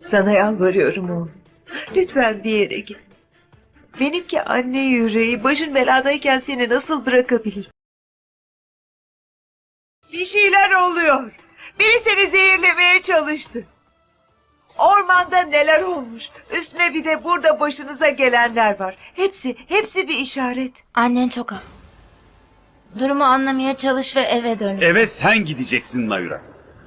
Sana yalvarıyorum oğlum. Lütfen bir yere git. Benimki anne yüreği başın beladayken seni nasıl bırakabilir? Bir şeyler oluyor. Biri seni zehirlemeye çalıştı. Ormanda neler olmuş. Üstüne bir de burada başınıza gelenler var. Hepsi, hepsi bir işaret. Annen çok haklı. Durumu anlamaya çalış ve eve dön. Eve sen gideceksin Mayura.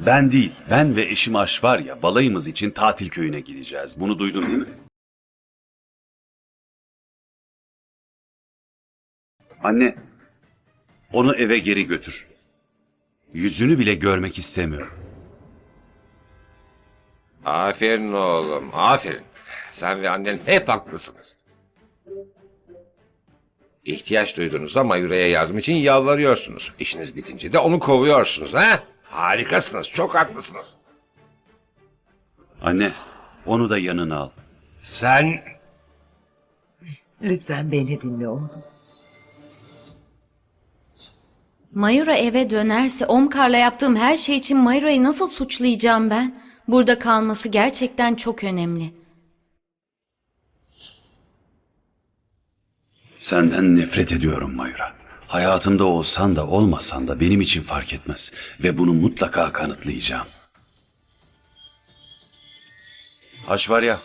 Ben değil, ben ve eşim Aş var ya balayımız için tatil köyüne gideceğiz. Bunu duydun değil mi? Anne, onu eve geri götür. Yüzünü bile görmek istemiyorum. Aferin oğlum, aferin. Sen ve annen hep haklısınız. İhtiyaç duyduğunuzda Mayura'ya yardım için yalvarıyorsunuz. İşiniz bitince de onu kovuyorsunuz ha? Harikasınız, çok haklısınız. Anne, onu da yanına al. Sen Lütfen beni dinle oğlum. Mayura eve dönerse Omkar'la yaptığım her şey için Mayura'yı nasıl suçlayacağım ben? Burada kalması gerçekten çok önemli. Senden nefret ediyorum Mayura. Hayatımda olsan da olmasan da benim için fark etmez. Ve bunu mutlaka kanıtlayacağım. Aş var ya,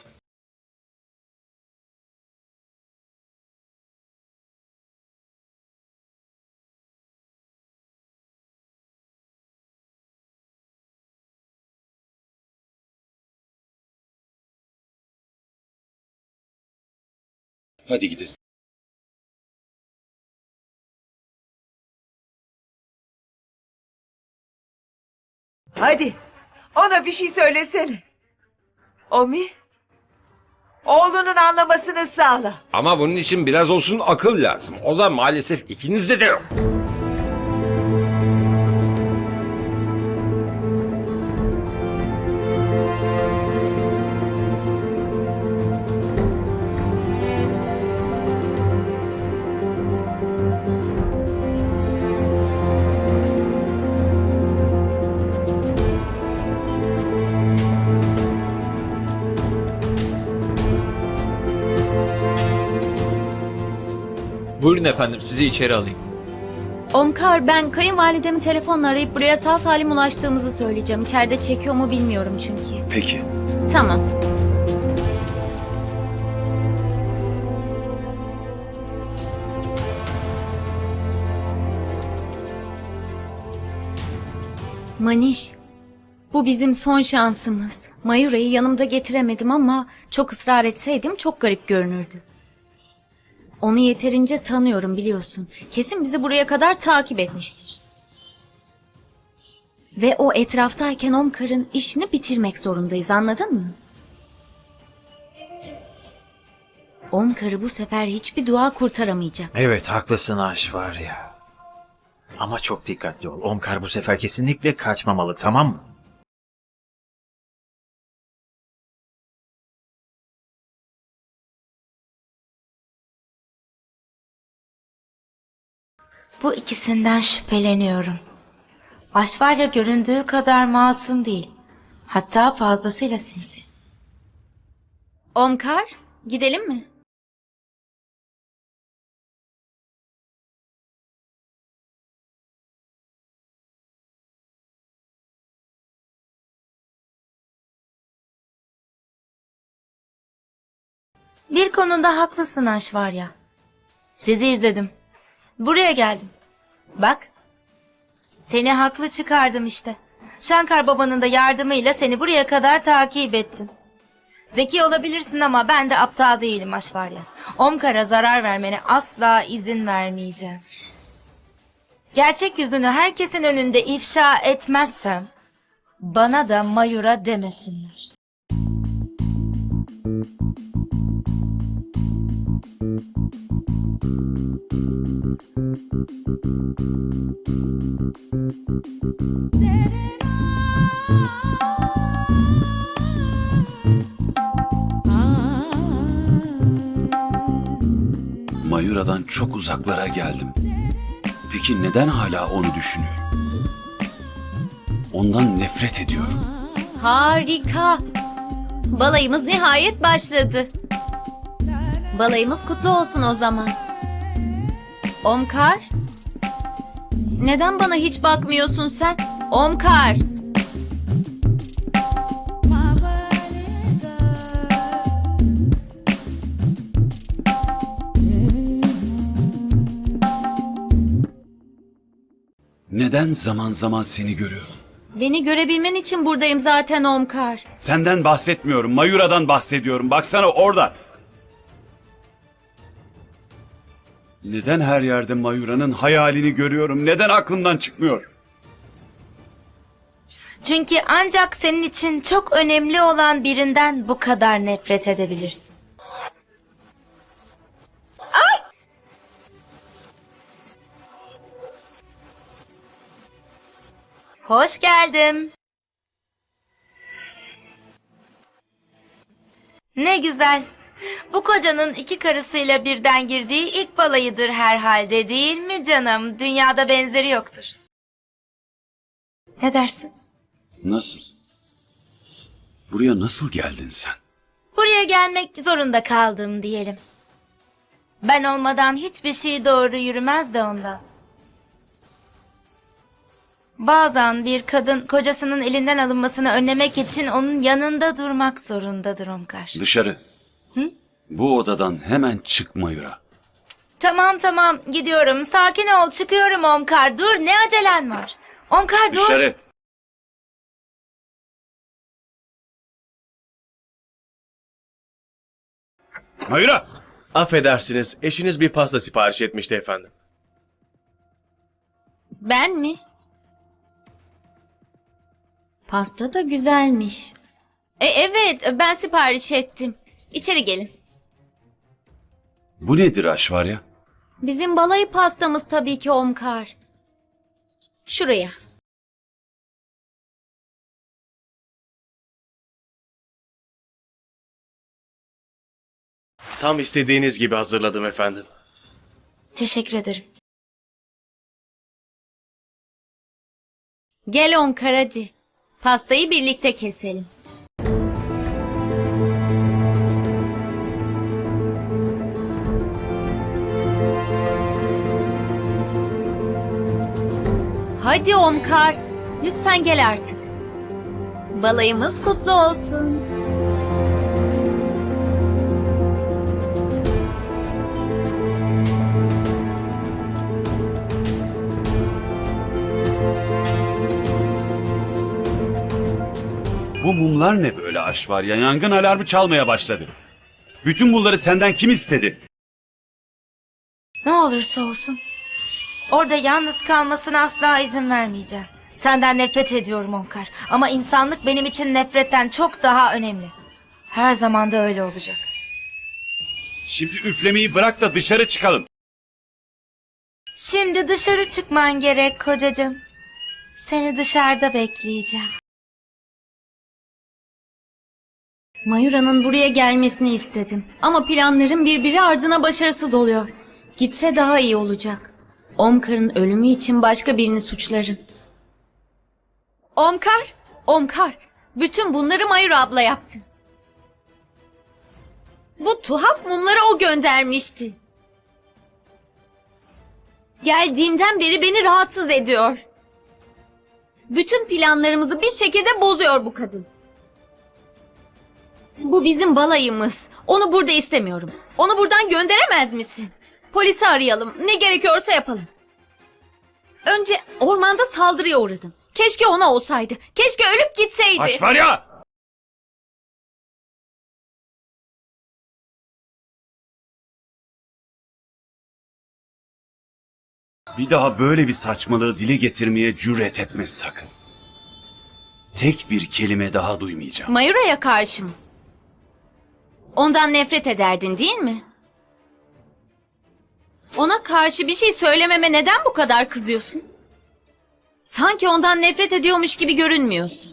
hadi gidelim. Hadi ona bir şey söylesene. Omi, oğlunun anlamasını sağla. ama bunun için biraz olsun akıl lazım. O da maalesef ikinizde de yok. Buyurun efendim sizi içeri alayım. Omkar ben kayınvalidemi telefonla arayıp buraya sağ salim ulaştığımızı söyleyeceğim. İçeride çekiyor mu bilmiyorum çünkü. Peki. Tamam. Maniş, bu bizim son şansımız. Mayura'yı yanımda getiremedim ama çok ısrar etseydim çok garip görünürdü. Onu yeterince tanıyorum biliyorsun. Kesin bizi buraya kadar takip etmiştir. Ve o etraftayken Omkar'ın işini bitirmek zorundayız anladın mı? Omkar'ı bu sefer hiçbir dua kurtaramayacak. Evet haklısın Aş var ya. Ama çok dikkatli ol. Omkar bu sefer kesinlikle kaçmamalı tamam mı? Bu ikisinden şüpheleniyorum. Aşvarya göründüğü kadar masum değil. Hatta fazlasıyla sinsi. Omkar, gidelim mi? Bir konuda haklısın Aşvarya. Sizi izledim. Buraya geldim. Bak. Seni haklı çıkardım işte. Şankar babanın da yardımıyla seni buraya kadar takip ettim. Zeki olabilirsin ama ben de aptal değilim Aşvarya. Omkar'a zarar vermene asla izin vermeyeceğim. Gerçek yüzünü herkesin önünde ifşa etmezsem bana da Mayura demesinler. Mayura'dan çok uzaklara geldim. Peki neden hala onu düşünüyorum? Ondan nefret ediyorum. Harika. Balayımız nihayet başladı. Balayımız kutlu olsun o zaman. Omkar? Neden bana hiç bakmıyorsun sen? Omkar! Neden zaman zaman seni görüyorum? Beni görebilmen için buradayım zaten Omkar. Senden bahsetmiyorum. Mayura'dan bahsediyorum. Baksana orada. Neden her yerde Mayura'nın hayalini görüyorum? Neden aklımdan çıkmıyor? Çünkü ancak senin için çok önemli olan birinden bu kadar nefret edebilirsin. Hoş geldim. Ne güzel. Bu kocanın iki karısıyla birden girdiği ilk balayıdır herhalde değil mi canım? Dünyada benzeri yoktur. Ne dersin? Nasıl? Buraya nasıl geldin sen? Buraya gelmek zorunda kaldım diyelim. Ben olmadan hiçbir şey doğru yürümez de ondan. Bazen bir kadın kocasının elinden alınmasını önlemek için onun yanında durmak zorundadır Omkar. Dışarı. Bu odadan hemen çık Mayura. Tamam tamam gidiyorum. Sakin ol çıkıyorum Omkar. Dur ne acelen var? Omkar dur. Dışarı. Mayura! Affedersiniz, eşiniz bir pasta sipariş etmişti efendim. Ben mi? Pasta da güzelmiş. E evet ben sipariş ettim. İçeri gelin. Bu nedir Aşvarya? Bizim balayı pastamız tabii ki Omkar. Şuraya. Tam istediğiniz gibi hazırladım efendim. Teşekkür ederim. Gel Omkar hadi. Pastayı birlikte keselim. Hadi Omkar. Lütfen gel artık. Balayımız kutlu olsun. Mumlar ne böyle Aşvarya? Yangın alarmı çalmaya başladı. Bütün bunları senden kim istedi? Ne olursa olsun. Orada yalnız kalmasına asla izin vermeyeceğim. Senden nefret ediyorum Omkar. Ama insanlık benim için nefretten çok daha önemli. Her zaman da öyle olacak. Şimdi üflemeyi bırak da dışarı çıkalım. Şimdi dışarı çıkman gerek kocacığım. Seni dışarıda bekleyeceğim. Mayura'nın buraya gelmesini istedim. Ama planlarım birbiri ardına başarısız oluyor. Gitse daha iyi olacak. Omkar'ın ölümü için başka birini suçlarım. Omkar! Omkar! Bütün bunları Mayura abla yaptı. Bu tuhaf mumları o göndermişti. Geldiğimden beri beni rahatsız ediyor. Bütün planlarımızı bir şekilde bozuyor bu kadın. Bu bizim balayımız. Onu burada istemiyorum. Onu buradan gönderemez misin? Polisi arayalım. Ne gerekiyorsa yapalım. Önce ormanda saldırıya uğradım. Keşke ona olsaydı. Keşke ölüp gitseydi. Aşvarya! Bir daha böyle bir saçmalığı dile getirmeye cüret etme sakın. Tek bir kelime daha duymayacağım. Mayura'ya karşı mı? Ondan nefret ederdin değil mi? Ona karşı bir şey söylememe neden bu kadar kızıyorsun? Sanki ondan nefret ediyormuş gibi görünmüyorsun.